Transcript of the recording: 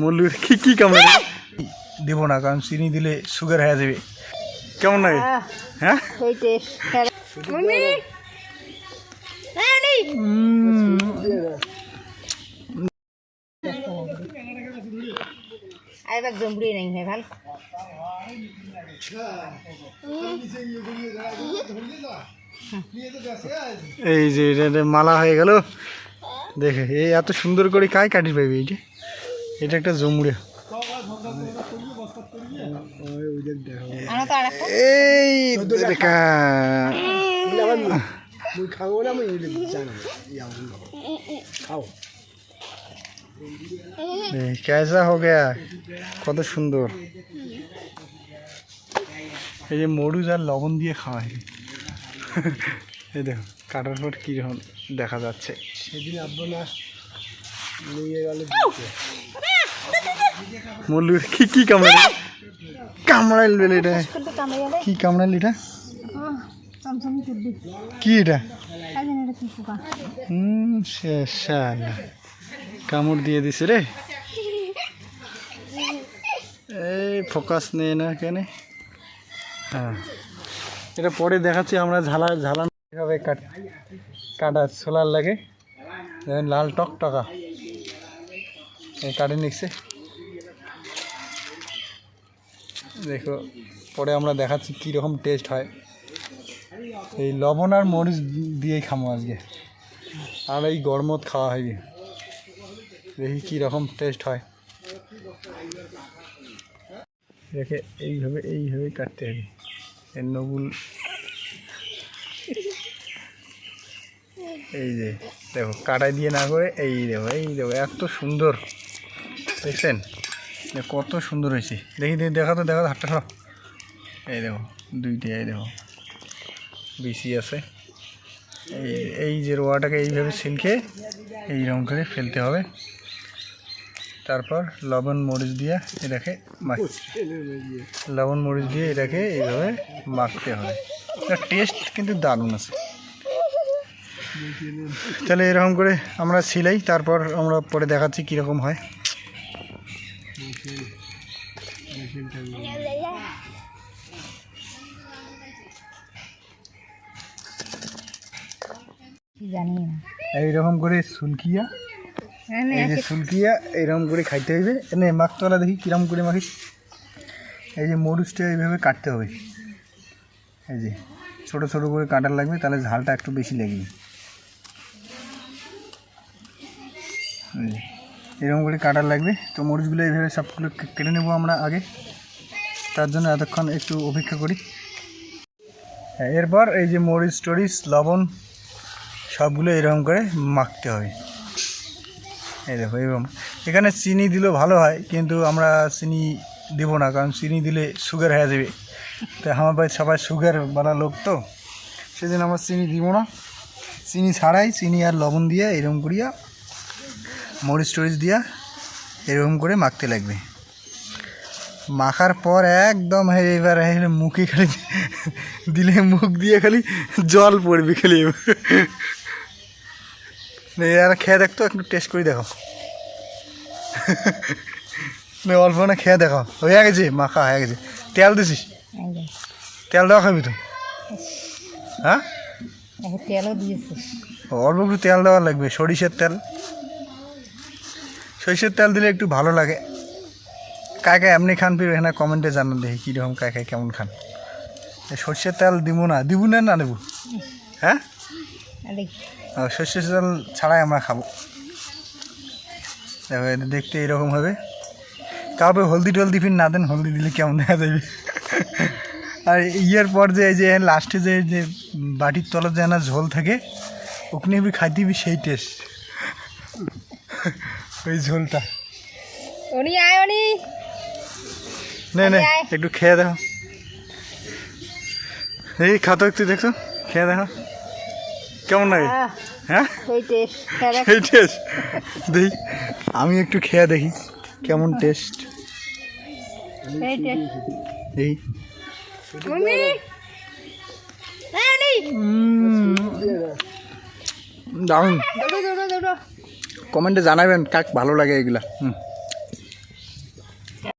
মল্লুর কি কি কামড়ে দেবো না কারণ চিনি দিলে সুগার হয়ে যাবে। কেমন লাগে? হ্যাঁ? সেই টেস্ট মম্মি উম, আইবাক জম্বুরি নাই হে ভালো। এই যে এটা মালা হয়ে গেল। দেখে এই এত সুন্দর করে কাই কাটি পাইবে এইটা এটা একটা জমুড়ে আনো তো আরেকটা এই দেখা এই, कैसा हो गया কত সুন্দর এই যে মরুচ আর লবণ দিয়ে খাওয়া হয় এই দেখো কাটার পর কীরকম দেখা যাচ্ছে সেদিন আব্বু না নিয়ে গেল কি কি কামড়াইল? কামড়াইল বেলে এটা কি কামড়াইল এটা? কি এটা? হুম শেষ কামড় দিয়ে দিছে রে। এই ফোকাস নেই না কেন। হ্যাঁ। এটা পরে দেখাচ্ছি আমরা ঝালা ঝালান কাট কাটা সোলার লাগে। লাল টক টকা কাটে নিচ্ছে দেখো, পরে আমরা দেখাচ্ছি কীরকম টেস্ট হয়। এই লবণ আর মরিচ দিয়েই খামো আজকে। আর এই গরমত খাওয়া হয়নি। দেখি কী রকম টেস্ট হয়। দেখে এইভাবে, এইভাবেই কাটতে হবে। এর নগুল এই যে, দেখো, কাটাই দিয়ে না করে, এই দেখো এই দেখো, এত সুন্দর। দেখছেন? কত সুন্দর হয়েছে। দেখি দেখি, দেখা তো দেখা তো, হাতটা সরাও। এই দেখো দুইটা এই দেখো। বেশি আছে। এই এই যে রোয়াটাকে এইভাবে ছিলকে এইরকম করে ফেলতে হবে। তারপর লবণ, মরিচ দিয়ে এটাকে লবণ, মরিচ দিয়ে এটাকে এইভাবে মাখতে হবে। এটা টেস্ট কিন্তু দারুণ আছে। তাহলে এরকম করে আমরা সিলাই, তারপর আমরা পরে দেখাচ্ছি কীরকম হয়। জানি না এইরকম করে সুলকিয়া এই যে সুলকিয়া এইরকম করে খাইতে হইবে। এনে মাখতলা দেখি কিরম করে মাখিস। এই যে মরিচটা এইভাবে কাটতে হবে। এই যে ছোট ছোট করে কাটার লাগবে তাহলে ঝালটা একটু বেশি লাগবে এই যে, এরকম করে কাটার লাগবে। তো মরিচগুলো এইভাবে সবগুলো কেটে নেব আমরা আগে। তার জন্য এতক্ষণ একটু অপেক্ষা করি। হ্যাঁ, এরপর এই যে মরিচ টরিচ লবণ সবগুলো এরকম করে মাখতে হবে। এই দেখো এরকম এখানে চিনি দিলেও ভালো হয় কিন্তু আমরা চিনি দেবো না কারণ চিনি দিলে সুগার হয়ে যাবে। তো আমার বাড়ি সবাই সুগার সুগারওয়ালা লোক তো সেদিন আমরা চিনি দিব না। চিনি ছাড়াই চিনি আর লবণ দিয়ে এরকম করিয়া মরিচ টরিচ দিয়া এরকম করে মাখতে লাগবে। মাখার পর একদম হে এবার মুখে খালি দিলে মুখ দিয়ে খালি জল পড়বে খালি আর খেয়ে দেখতো একটু টেস্ট করে দেখো। অল্প না খেয়ে দেখো। হয়ে গেছে মাখা হয়ে গেছে। তেল দিছিস? তেল দেওয়া খাবি তো? হ্যাঁ? তেলও অল্প একটু তেল দেওয়া লাগবে সরিষার তেল। সরিষার তেল দিলে একটু ভালো লাগে। কায় কায় এমনি খান ফির এখানে কমেন্টে জানান দেখি কীরকম কায় কায় কেমন খান। সর্ষের তেল দিব না দিব না না দেবো? হ্যাঁ? সর্ষের তেল ছাড়াই আমরা খাব। দেখো এটা দেখতে এরকম হবে। কাউকে হলদি টলদি ফির না দেন হলদি দিলে কেমন দেখা যাবে? আর ইয়ের পর যে এই যে লাস্টে যে যে বাটির তলার যে না ঝোল থাকে ওখানে বি খাইতে বি সেই টেস্ট ওই ঝোলটা উনি আয় উনি নে নে একটু খেয়ে দেখো। এই খাতো একটু দেখছ খেয়ে দেখো। কেমন লাগে? হ্যাঁ? টেস্ট এই টেস্ট দেখি আমি একটু খেয়ে দেখি কেমন টেস্ট এই দারুণ। কমেন্টে জানাবেন কাক ভালো লাগে এগুলা। হুম।